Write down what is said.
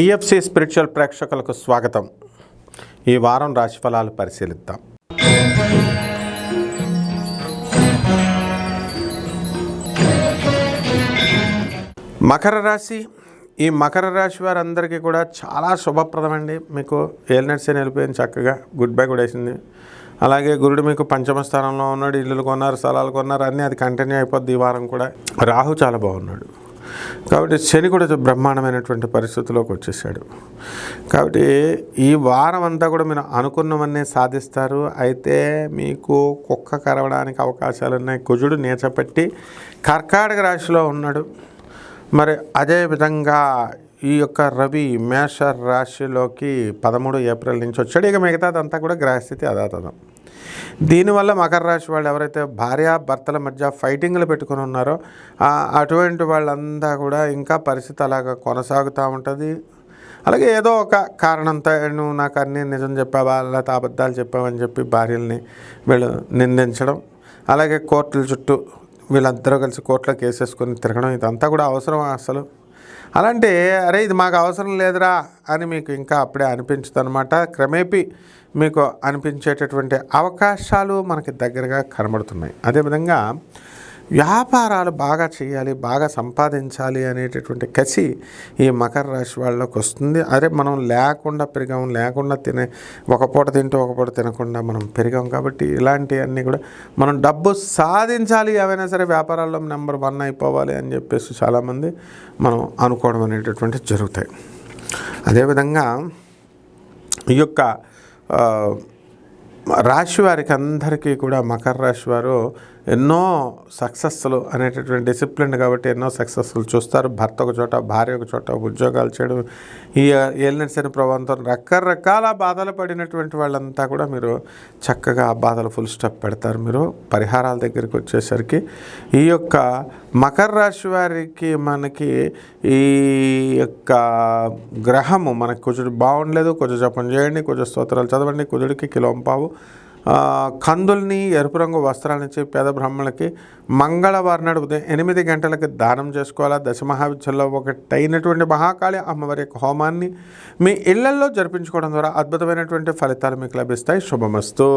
TFC spiritual ప్రేక్షకులకు స్వాగతం. ఈ వారం రాశిఫలాలు పరిశీలిద్దాం. మకర రాశి ఈ మకర రాశి వారందరికీ కూడా చాలా శుభప్రదమండి. మీకు ఏలినట్సే నిలిపోయింది వెళ్ళిపోయింది చక్కగా గుడ్ బై కూడా వేసింది. అలాగే గురుడు మీకు పంచమ స్థానంలో ఉన్నాడు ఇల్లులు కొన్నారు స్థలాలు కొన్నారు అన్నీ అది కంటిన్యూ అయిపోద్ది ఈ వారం కూడా. రాహు చాలా బాగున్నాడు. కాబట్టి శని కూడా బ్రహ్మాండమైనటువంటి పరిస్థితిలోకి వచ్చేసాడు. కాబట్టి ఈ వారం అంతా కూడా మీరు అనుకున్నవన్నీ సాధిస్తారు. అయితే మీకు కుక్క కరవడానికి అవకాశాలు ఉన్నాయి కుజుడు నేచపెట్టి కర్కాటక రాశిలో ఉన్నాడు. మరి అదే విధంగా ఈ యొక్క రవి మేష రాశిలోకి పదమూడు ఏప్రిల్ నుంచి వచ్చాడు. ఇక మిగతాదంతా కూడా గ్రహస్థితి అదాతదం దీనివల్ల మకర రాశి వాళ్ళు ఎవరైతే భార్య భర్తల మధ్య ఫైటింగ్లు పెట్టుకుని ఉన్నారో అటువంటి వాళ్ళంతా కూడా ఇంకా పరిస్థితి అలాగా కొనసాగుతూ ఉంటుంది. అలాగే ఏదో ఒక కారణంతో నువ్వు నాకు అన్నీ నిజం చెప్పావా లేకపోతే అబద్ధాలు చెప్పావని చెప్పి భార్యల్ని వీళ్ళు నిందించడం అలాగే కోర్టుల చుట్టూ వీళ్ళందరూ కలిసి కోర్టులో కేసేసుకొని తిరగడం ఇదంతా కూడా అవసరం అసలు? అలాంటి అరే ఇది మాకు అవసరం లేదురా అని మీకు ఇంకా అప్పుడే అనిపించదు అనమాట క్రమేపీ మీకు అనిపించేటటువంటి అవకాశాలు మనకి దగ్గరగా కనబడుతున్నాయి. అదేవిధంగా వ్యాపారాలు బాగా చేయాలి బాగా సంపాదించాలి అనేటటువంటి కసి ఈ మకర రాశి వాళ్ళకి వస్తుంది. అదే మనం లేకుండా పెరిగాం లేకుండా తినే ఒక పూట తింటూ ఒక పూట తినకుండా మనం పెరిగాం కాబట్టి ఇలాంటివన్నీ కూడా మనం డబ్బు సాధించాలి ఏవైనా సరే వ్యాపారాల్లో నెంబర్ వన్ అయిపోవాలి అని చెప్పేసి చాలామంది మనం అనుకోవడం అనేటటువంటి జరుగుతాయి. అదేవిధంగా ఈ యొక్క రాశి వారికి అందరికీ కూడా మకర రాశి వారు ఎన్నో సక్సెస్లు అనేటటువంటి డిసిప్లిన్ కాబట్టి ఎన్నో సక్సెస్లు చూస్తారు. భర్త ఒక చోట భార్య ఒక చోట ఉద్యోగాలు చేయడం ఈ ఏలినట్ అనే ప్రభావంతో రకరకాల బాధలు పడినటువంటి వాళ్ళంతా కూడా మీరు చక్కగా ఆ బాధలు ఫుల్ స్టాప్ పెడతారు. మీరు పరిహారాల దగ్గరికి వచ్చేసరికి ఈ యొక్క మకర రాశి వారికి మనకి ఈ యొక్క గ్రహము మనకి కొంచెం బాగుండలేదు. కొంచెం జపం చేయండి కొంచెం స్తోత్రాలు చదవండి. కుదుడికి కిలోంపావు కందుల్ని ఎరుపు రంగు వస్త్రాలనిచ్చి పేద బ్రాహ్మణులకి మంగళవారం నాడు ఉదయం ఎనిమిది గంటలకి దానం చేసుకోవాలా? దశమహావిద్యల్లో ఒకటైనటువంటి మహాకాళి అమ్మవారి యొక్క హోమాన్ని మీ ఇళ్ళల్లో జరిపించుకోవడం ద్వారా అద్భుతమైనటువంటి ఫలితాలు మీకు లభిస్తాయి. శుభమస్తు.